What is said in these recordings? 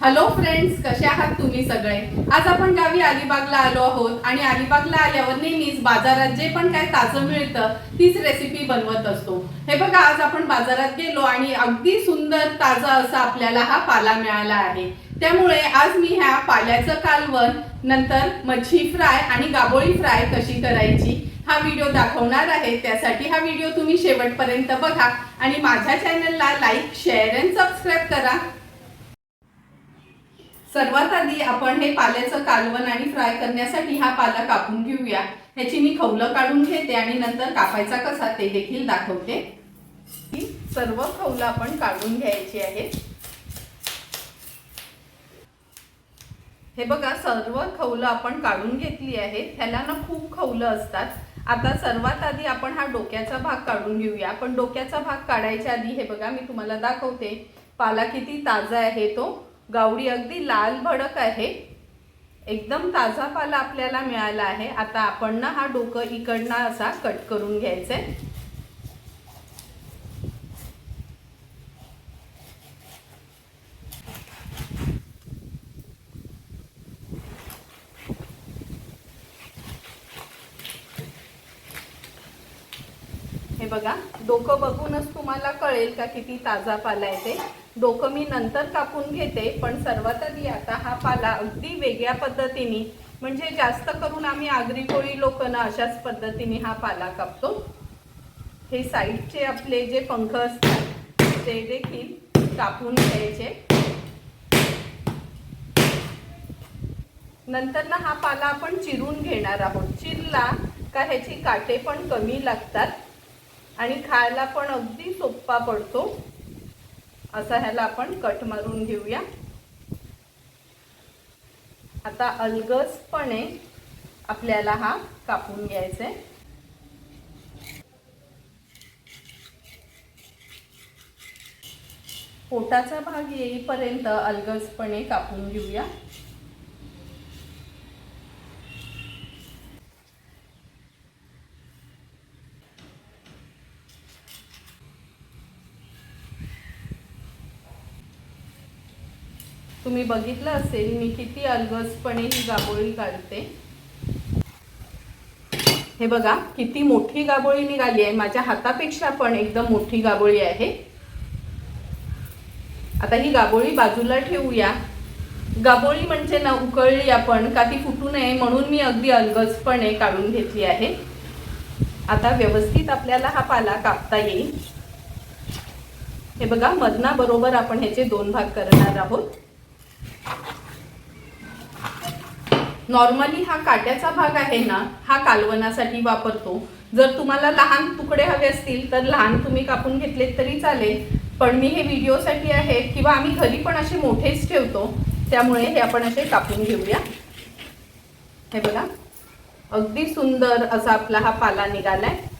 Hello friends कसे आहात तुम्ही सगळे? आज आपण गावी अलिबागला आलो आहोत आणि अलिबागला आल्यावर नेहमीच बाजारात जे पण काय ताजं मिळतं तीच रेसिपी बनवत असतो. हे बघा आज आपण बाजारात गेलो आणि अगदी सुंदर ताजा असा आपल्याला हा पाला मिळाला आहे. त्यामुळे आज मी ह्या पाल्याचं कालवण नंतर मच्छी फ्राय आणि गाबोळी फ्राय कशी करायची हा व्हिडिओ दाखवणार आहे. त्यासाठी हा व्हिडिओ तुम्ही शेवटपर्यंत बघा आणि माझ्या चॅनलला लाईक शेअर अँड सबस्क्राईब करा. सर्वात आधी आपण हे पाल्याचं कालवण आणि फ्राय करण्यासाठी हा पाला कापून घेऊया. ह्याची मी खवलं काढून घेते आणि नंतर कापायचा कसा ते देखील दाखवते. ही सर्व खवलं आपण काढून घ्यायची आहे. हे बघा सर्व खवलं आपण काढून घेतली आहेत ह्याला ना खूप खवलं असतात. आता सर्वात आधी आपण हा डोक्याचा भाग काढून घेऊया. पण डोक्याचा भाग काढायच्या आधी हे बघा मी तुम्हाला दाखवते. पाला किती ताजा आहे तो. गावडी अगदी लाल भडक आहे. एकदम ताजा पाला आपल्याला मिळाला आहे. आता आपण ना हा डोकं इकडनं असा कट करून घ्यायचा आहे हे बघा डोकं बघूनच तुम्हाला कळेल का किती ताजा पाला आहे ते. डोकं मी नंतर कापून घेते पण सर्वात आधी आता हा पाला अगदी वेगळ्या पद्धतीने म्हणजे जास्त करून आम्ही आगरी कोळी लोक ना अशाच पद्धतीने हा पाला कापतो. हे साईडचे आपले जे पंख असतात ते देखील कापून घ्यायचे. नंतर ना हा पाला आपण चिरून घेणार आहोत. चिरला का ह्याची काटे पण कमी लागतात आणि खायला पण अगदी सोप्पा पडतो. असा ह्याला आपण कट मारून घेऊया. आता अलगसपणे आपल्याला हा कापून घ्यायचा आहे पोटाचा भाग येईपर्यंत अलगसपणे कापून घेऊया. तुम्ही बघितलं असेल मी किती अलगसपणे ही गाबोळी काढते. हे बघा किती मोठी गाबोळी निघाली आहे. माझ्या हातापेक्षा पण एकदम मोठी गाबोळी आहे. आता ही गाबोळी बाजूला ठेवूया. गाबोळी म्हणजे ना उकळली आपण का ती फुटू नये म्हणून मी अगदी अलगसपणे काढून घेतली आहे. आता व्यवस्थित आपल्याला हा पाला कापता येईल. हे बघा मधना बरोबर आपण ह्याचे दोन भाग करणार आहोत. नॉर्मली हा काट्याचा भाग आहे ना हा कालवनासाठी वापरतो. जर तुम्हाला लहान तुकडे हवे असतील तर लहान तुम्ही कापून घेतलेत तरी चालेल. पण मी हे व्हिडिओसाठी आहे किंवा आम्ही घरी पण असे मोठेच ठेवतो. त्यामुळे हे आपण असे कापून घेऊया. हे बघा. अगदी सुंदर असा आपला हा पाला निघाला आहे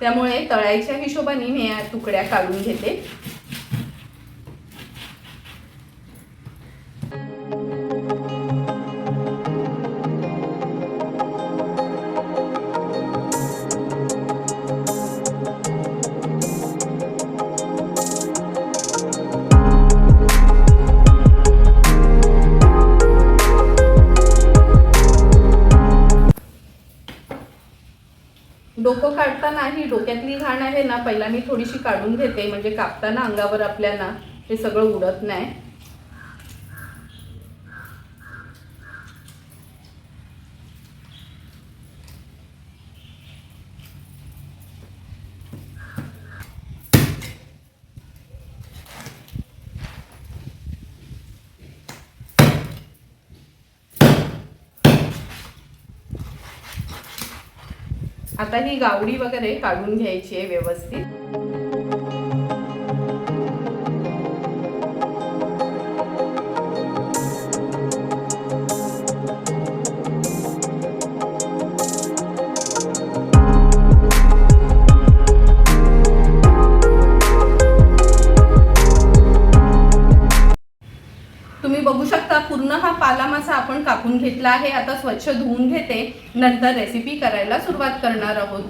त्यामुळे तळायच्या हिशोबाने मी या तुकड्या काढून घेते. काढताना ही डोक्यातली घाण आहे ना पहिला मी थोडीशी काढून घेते म्हणजे कापताना अंगावर आपल्या ना हे सगळं उडत नाही. आता ही गावडी वगैरे काढून घ्यायची आहे व्यवस्थित. आपण कापून घेतला आहे. आता स्वच्छ धुवून घेते. नंतर रेसिपी करायला सुरुवात करणार आहोत.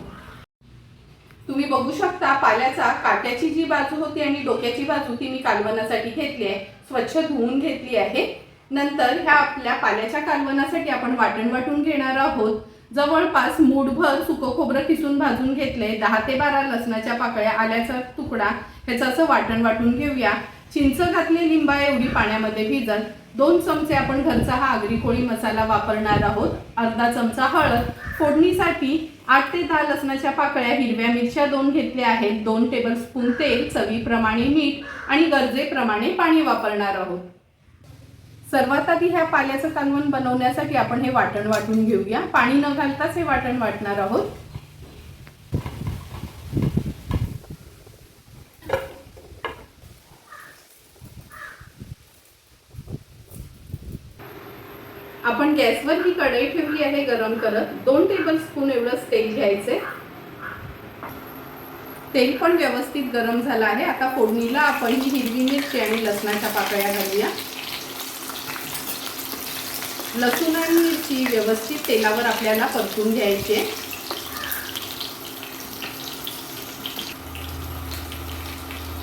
तुम्ही बघू शकता पाल्याचा काट्याची जी बाजू होती आणि डोक्याची बाजू ती मी कालवणासाठी घेतली आहे. स्वच्छ धुवून घेतली आहे. नंतर ह्या आपल्या पाल्याच्या कालवनासाठी आपण वाटण वाटून घेणार आहोत. जवळपास मूठभर सुकं खोबरं किसून भाजून घेतलंय. दहा ते बारा लसणाच्या पाकळ्या आल्याचा तुकडा. ह्याचं असं वाटण वाटून घेऊया. चिंच घातली लिंबा एवढी पाण्यामध्ये भिजत दोन चमचे आपण घरचा हा आगरी कोळी मसाला वापरणार आहोत. अर्धा चमचा हळद. फोडणीसाठी आठ ते दहा लसणाच्या पाकळ्या हिरव्या मिरच्या दोन घेतल्या आहेत. दोन टेबलस्पून तेल चवीप्रमाणे मीठ आणि गरजेप्रमाणे पाणी वापरणार आहोत. सर्वात आधी ह्या पाल्याचं कालवण बनवण्यासाठी आपण हे वाटण वाटून घेऊया. पाणी न घालताच हे वाटण वाटणार आहोत आपण गॅसवर ही कढई ठेवली आहे गरम करत. दोन टेबल स्पून एवढंच तेल घ्यायचंय. तेल पण व्यवस्थित गरम झालं आहे. आता फोडणीला आपण ही हिरवी मिरची आणि लसणाच्या पाकळ्या घालूया. लसूण आणि मिरची व्यवस्थित तेलावर आपल्याला परतून घ्यायची आहे.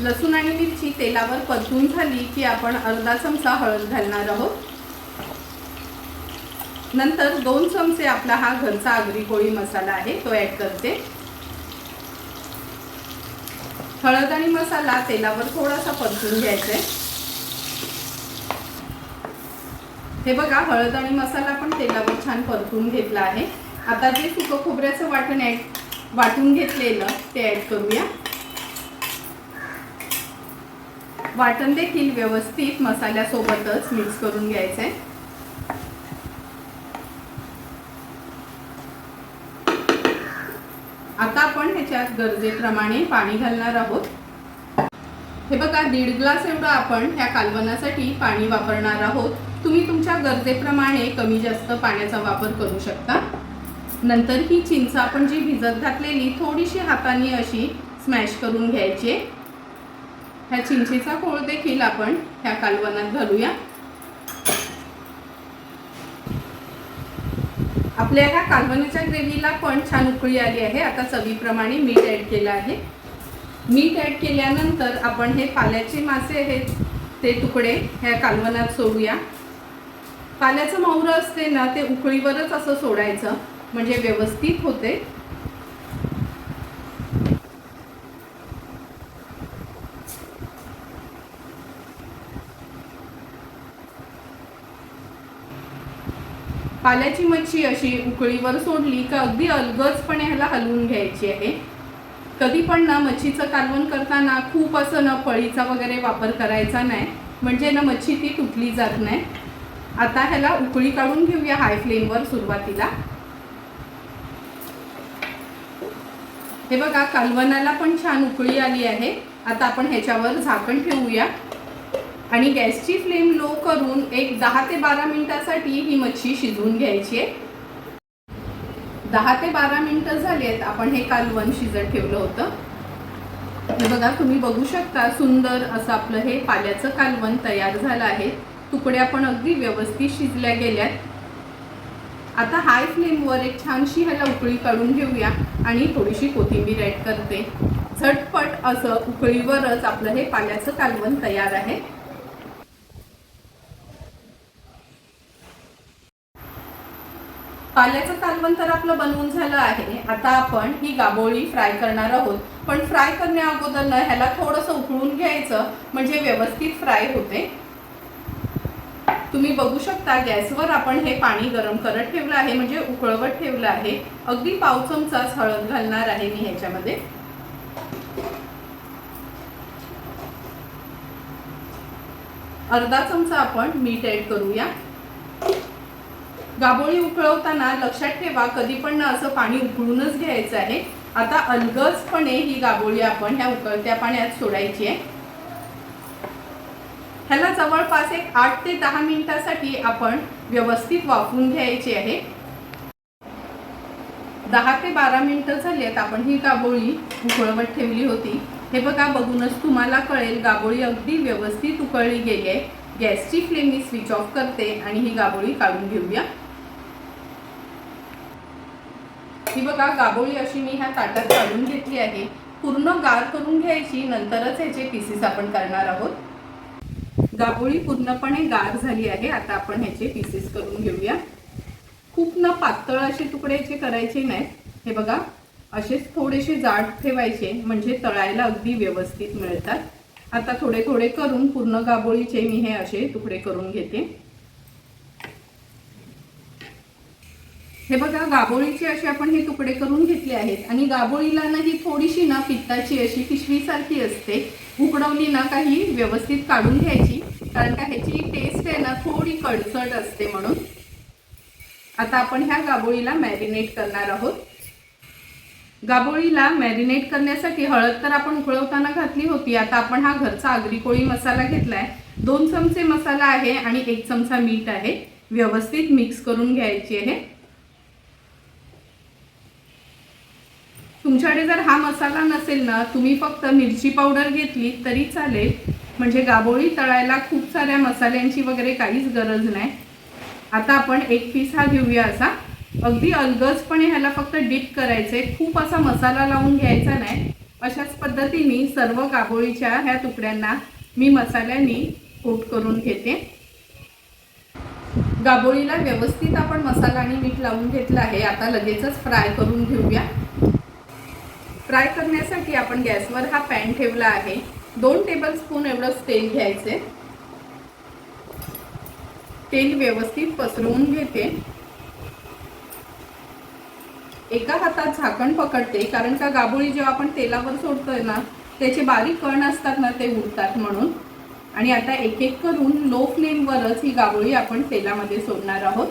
लसूण आणि मिरची तेलावर परतून झाली की आपण अर्धा चमचा हळद घालणार आहोत. नंतर दोन चमचे आपला हा घरचा आगरी कोळी मसाला आहे तो ऍड करते. हळद आणि मसाला तेलावर थोडासा परतून घ्यायचा आहे हे बघा हळद आणि मसाला पण तेलावर छान परतून घेतला आहे. आता जे सुकं खोबऱ्याचं वाटण ऍड वाटून घेतलेलं ते ऍड करूया. वाटण देखील व्यवस्थित मसाल्यासोबतच मिक्स करून घ्यायचं आहे आता आपण ह्याच्यात गरजेप्रमाणे पाणी घालणार आहोत. हे बघा दीड ग्लास एवढं आपण ह्या कालवणासाठी पाणी वापरणार आहोत. तुम्ही तुमच्या गरजेप्रमाणे कमी जास्त पाण्याचा वापर करू शकता. नंतर ही चिंच आपण जी भिजत घातलेली थोडीशी हाताने अशी स्मॅश करून घ्यायची ह्या चिंचेचा कोळ देखील आपण ह्या कालवणात घालूया. आपल्या ह्या कालवणीच्या ग्रेव्हीला पण छान उकळी आली आहे. आता चवीप्रमाणे मीठ ॲड केलं आहे. मीठ ॲड केल्यानंतर आपण हे पाल्याचे मासे आहेत ते तुकडे ह्या कालवणात सोडूया. पाल्याचं मावरं असते ना ते उकळीवरच असं सोडायचं. म्हणजे व्यवस्थित होते. पाल्याची मच्छी अशी उकळीवर सोडली का अगदी अलगजपणे ह्याला हलवून घ्यायची आहे. कधी पण ना मच्छीचं कालवण करताना खूप असं ना पळीचा वगैरे वापर करायचा नाही म्हणजे ना मच्छी ती तुटली जात नाही. आता ह्याला उकळी काढून घेऊया हाय फ्लेमवर सुरुवातीला. हे बघा कालवणाला पण छान उकळी आली आहे. आता आपण ह्याच्यावर झाकण ठेवूया. आणि गॅसची फ्लेम लो करून एक दहा ते बारा मिनिटासाठी ही मच्छी शिजवून घ्यायची आहे. दहा ते बारा मिनिटं झाली आहेत आपण हे कालवण शिजत ठेवलं होतं. हे बघा तुम्ही बघू शकता सुंदर असं आपलं हे पाल्याचं कालवण तयार झालं आहे. तुकड्या पण अगदी व्यवस्थित शिजल्या गेल्यात. आता हाय फ्लेमवर एक छानशी ह्याला उकळी काढून घेऊया आणि थोडीशी कोथिंबीर ॲड करते. झटपट असं उकळीवरच आपलं हे पाल्याचं कालवण तयार आहे. पाल्याचं कालवण तर आपलं बनवून झालं आहे. आता आपण ही गाबोळी फ्राय करणार आहोत. पण फ्राय करण्या अगोदर ना ह्याला थोडंसं उकळून घ्यायचं म्हणजे व्यवस्थित फ्राय होते. तुम्ही बघू शकता गॅसवर आपण हे पाणी गरम करत ठेवलं आहे म्हणजे उकळवत ठेवलं आहे. अगदी पाव चमचाच हळद घालणार आहे मी ह्याच्यामध्ये. अर्धा चमचा आपण मीठ ऍड करूया. गाबोळी उकळवताना लक्षात ठेवा कधी पण ना असं पाणी उकळूनच घ्यायचं आहे. आता अलगजपणे ही गाबोळी आपण ह्या उकळत्या पाण्यात सोडायची आहे. ह्याला जवळपास एक आठ ते दहा मिनिटासाठी आपण व्यवस्थित वाफवून घ्यायची आहे. दहा ते बारा मिनिटं झाली आहेत आपण ही गाबोळी उकळवत ठेवली होती. हे बघा बघूनच तुम्हाला कळेल गाबोळी अगदी व्यवस्थित उकळली गेली आहे. गॅसची फ्लेम मी स्विच ऑफ करते आणि ही गाबोळी काढून घेऊया. ही बघा गाबोळी अशी मी ह्या ताटात काढून घेतली आहे. पूर्ण गार करून घ्यायची नंतरच ह्याचे पीसेस आपण करणार आहोत गाबोळी पूर्णपणे गार झाली आहे. आता आपण ह्याचे पीसेस करून घेऊया. खूप ना पातळ असे तुकडे याचे करायचे नाहीत हे बघा असेच थोडेसे जाड ठेवायचे म्हणजे तळायला अगदी व्यवस्थित मिळतात. आता थोडे थोडे करून पूर्ण गाबोळीचे मी हे असे तुकडे करून घेते. हे बघा गाबोळीचे असे आपण हे तुकडे करून घेतले आहेत. आणि गाबोळीला ना ही थोडीशी ना पित्ताची अशी पिशवीसारखी असते. उकडवली ना काही व्यवस्थित काढून घ्यायची. कारण का ह्याची टेस्ट आहे ना थोडी कडसट असते म्हणून. आता आपण ह्या गाबोळीला मॅरिनेट करणार आहोत. गाबोळीला मॅरिनेट करण्यासाठी हळद तर आपण उकळवताना घातली होती. आता आपण हा घरचा आगरी कोळी मसाला घेतलाय. दोन चमचे मसाला आहे आणि एक चमचा मीठ आहे. व्यवस्थित मिक्स करून घ्यायची आहे. तुमच्याकडे जर हा मसाला नसेल ना तुम्ही फक्त मिरची पावडर घेतली तरी चालेल. म्हणजे गाबोळी तळायला खूप साऱ्या मसाल्यांची वगैरे काहीच गरज नाही. आता आपण एक पीस हा घेऊया असा. अगदी अलगजपणे ह्याला फक्त डीप करायचे खूप असा मसाला लावून घ्यायचा नाही. अशाच पद्धतीने सर्व गाबोळीच्या ह्या तुकड्यांना मी मसाल्याने कोट करून घेते. गाबोळीला व्यवस्थित आपण मसाला आणि मीठ लावून घेतलं आहे. आता लगेचच फ्राय करून घेऊया. फ्राय करण्यासाठी आपण गॅसवर हा पॅन ठेवला आहे. दोन टेबल स्पून एवढंच तेल घ्यायचे. तेल व्यवस्थित पसरवून घेते. एका हातात झाकण पकडते कारण का गाबोळी जेव्हा आपण तेलावर सोडतोय ना त्याचे बारीक कण असतात ना ते उडतात म्हणून. आणि आता एक एक करून लो फ्लेमवरच ही गाबोळी आपण तेलामध्ये सोडणार आहोत.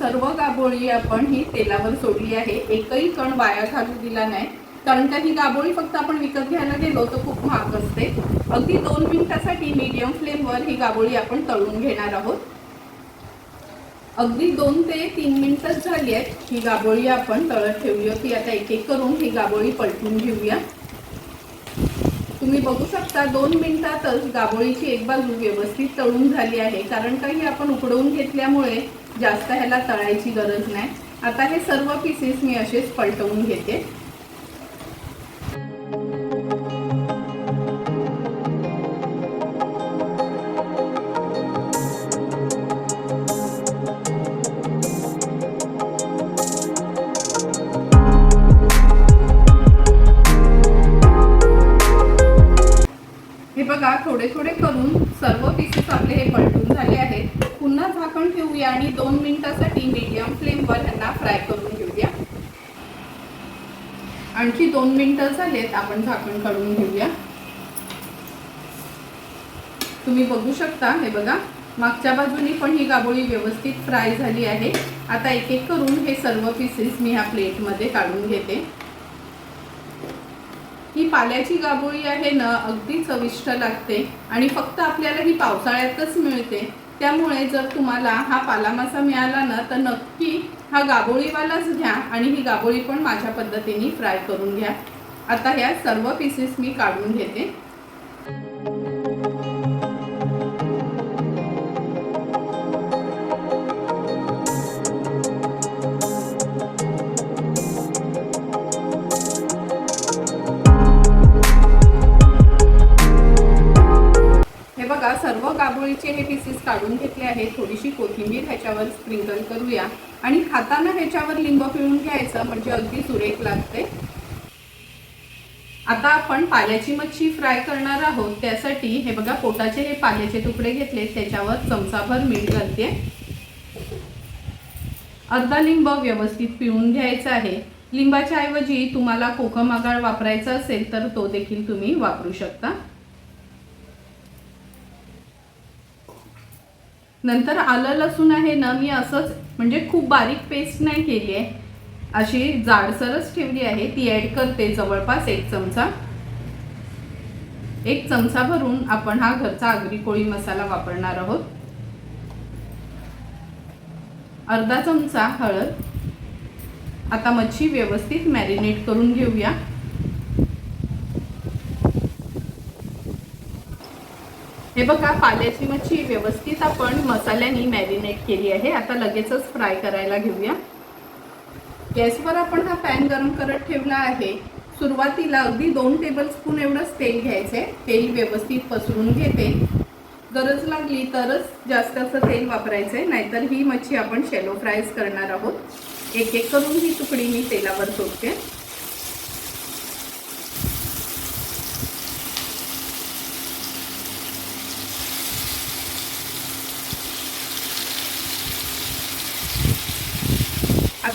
सर्व गाबोळी आपण ही तेलावर सोडली आहे. एकही कण वाया घालू दिला नाही. कारण का ही गाबोळी फक्त आपण विकत घ्यायला गेलो तर खूप महाग असते. अगदी दोन मिनिटासाठी मीडियम फ्लेमवर ही गाबोळी आपण तळून घेणार आहोत. अगदी दोन ते तीन मिनिटच झाली आहेत. ही गाबोळी आपण तळत ठेवली होती आता एक एक करून ही गाबोळी पलटून घेऊया. तुम्ही बघू शकता दोन मिनिटातच गाबोळीची एक बाजू व्यवस्थित तळून झाली आहे. कारण काही आपण उकडवून घेतल्यामुळे जास्त ह्याला तळायची गरज नाही. आता हे सर्व पीसेस मी असेच पलटवून घेते. आणि दोन मिनिटासाठी मीडियम फ्लेमवर ह्यांना फ्राय करून घेऊया. आणखी दोन मिनिटं झालेत आपण झाकण काढून घेऊया. तुम्ही बघू शकता हे बघा मागच्या बाजूनी पण ही गाबोळी व्यवस्थित फ्राय झाली आहे. आता एक एक करून हे सर्व पीसेस मी ह्या प्लेटमध्ये काढून घेते. ही पाल्याची गाबोळी आहे ना अगदी चविष्ट लागते आणि फक्त आपल्याला ही पावसाळ्यातच मिळते. त्यामुळे जर तुम्हाला हा पालामासा मिळाला ना तर नक्की हा गाबोळीवालाच घ्या आणि ही गाबोळी पण माझ्या पद्धतीने फ्राय करून घ्या. आता ह्या सर्व पीसेस मी काढून घेते. गाबोळीचे काढून घेतले आहेत. थोडीशी कोथिंबीर ह्याच्यावर स्प्रिंकल करूया. आणि खाताना ह्याच्यावर लिंब पिळून घ्यायचं म्हणजे अगदी सुरेख लागते. आता आपण पाल्याची मच्छी फ्राय करणार आहोत. त्यासाठी हे बघा पोटाचे हे पाल्याचे तुकडे घेतले त्याच्यावर चमचाभर मीठ घालते. अर्धा लिंब व्यवस्थित पिळून घ्यायचा आहे. लिंबाच्या ऐवजी तुम्हाला कोकम आगाळ वापरायचा असेल तर तो देखील तुम्ही वापरू शकता. नंतर आलं लसूण आहे ना मी असंच म्हणजे खूप बारीक पेस्ट नाही केली आहे. अशी जाडसरच ठेवली आहे. ती ॲड करते जवळपास एक चमचा. एक चमचा भरून आपण हा घरचा आगरी कोळी मसाला वापरणार आहोत. अर्धा चमचा हळद. आता मच्छी व्यवस्थित मॅरिनेट करून घेऊया. हे बघा पाल्याची मच्छी व्यवस्थित आपण मसाल्याने मॅरिनेट केली आहे. आता लगेचच फ्राय करायला घेऊया. गॅसवर आपण हा पॅन गरम करत ठेवला आहे. सुरुवातीला अगदी दोन टेबलस्पून एवढंच तेल घ्यायचं आहे तेल व्यवस्थित पसरून घेते. गरज लागली तरच जास्त असं तेल वापरायचं आहे नाहीतर ही मच्छी आपण शेलो फ्रायज करणार आहोत. एक एक करून ही तुकडी मी तेलावर सोडते.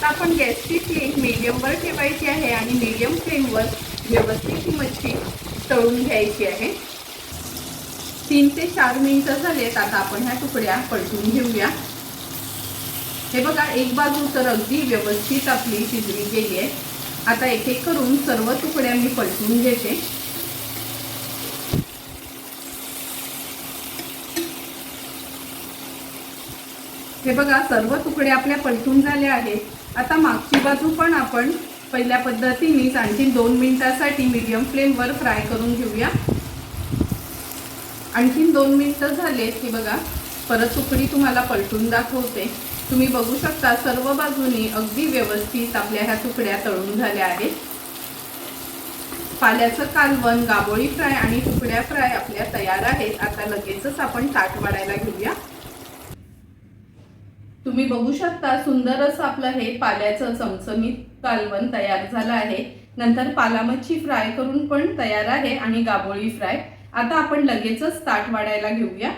आता आपण गॅसची फ्लेम मीडियमवर ठेवायची आहे आणि मीडियम फ्लेमवर व्यवस्थित ही मच्छी तळून घ्यायची आहे. तीन ते चार मिनिटं झालेत आता आपण ह्या तुकड्या पलटून घेऊया. हे बघा एक बाजू तर अगदी व्यवस्थित आपली शिजली गेली आहे. आता एक एक करून सर्व तुकड्या मी पलटून घेते. हे बघा सर्व तुकडे आपल्या पलटून झाले आहेत. आता मागची बाजू पण आपण पहिल्या पद्धतीनेच आणखी दोन मिनिटासाठी मीडियम फ्लेमवर फ्राय करून घेऊया. आणखीन दोन मिनिटं झालेत की बघा. परत उकडी तुम्हाला पलटून दाखवते. तुम्ही बघू शकता सर्व बाजूनी अगदी व्यवस्थित आपल्या ह्या तुकड्या तळून झाल्या आहेत. पाल्याचं कालवण गाबोळी फ्राय आणि तुकड्या फ्राय आपल्या तयार आहेत. आता लगेचच आपण ताट वाढायला घेऊया. तुम्ही बघू शकता सुंदर असं आपलं हे पाल्याचं चमचमीत कालवण तयार झालं आहे. नंतर पाला मच्छी फ्राय करून पण तयार आहे आणि गाबोळी फ्राय. आता आपण लगेचच ताट वाढायला घेऊया.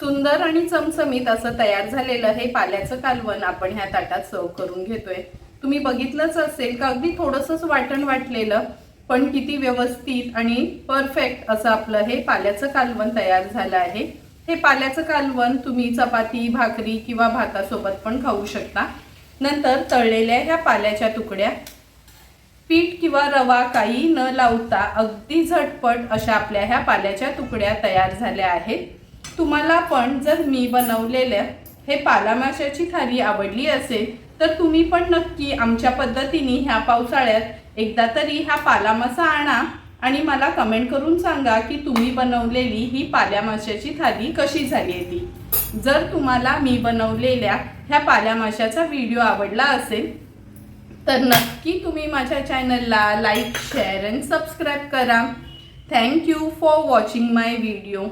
सुंदर आणि चमचमीत असं तयार झालेलं हे पाल्याचं कालवण आपण ह्या ताटात सर्व करून घेतोय. तुम्ही बघितलंच असेल का अगदी थोडंसंच वाटण वाटलेलं पण किती व्यवस्थित आणि परफेक्ट असं आपलं हे पाल्याचं कालवण तयार झालं आहे. हे पाल्याचं कालवण तुम्ही चपाती भाकरी किंवा भातासोबत पण खाऊ शकता. नंतर तळलेल्या ह्या पाल्याच्या तुकड्या पीठ किंवा रवा काही न लावता अगदी झटपट अशा आपल्या ह्या पाल्याच्या तुकड्या तयार झाल्या आहेत. तुम्हाला पण जर मी बनवलेल्या हे पालामाशाची थाली आवडली असेल तर तुम्ही पण नक्की आमच्या पद्धतीने ह्या पावसाळ्यात एकदा तरी हा पालामासा आणा. आणि मला कमेंट करून सांगा की तुम्ही बनवलेली ही पाल्या माशाची थाली कशी झाली आहे ती. जर तुम्हाला मी बनवलेल्या ह्या पाल्या माशाचा व्हिडिओ आवडला असेल तर नक्की तुम्ही माझ्या चॅनलला लाईक शेअर अँड सबस्क्राईब करा. Thank you for watching my video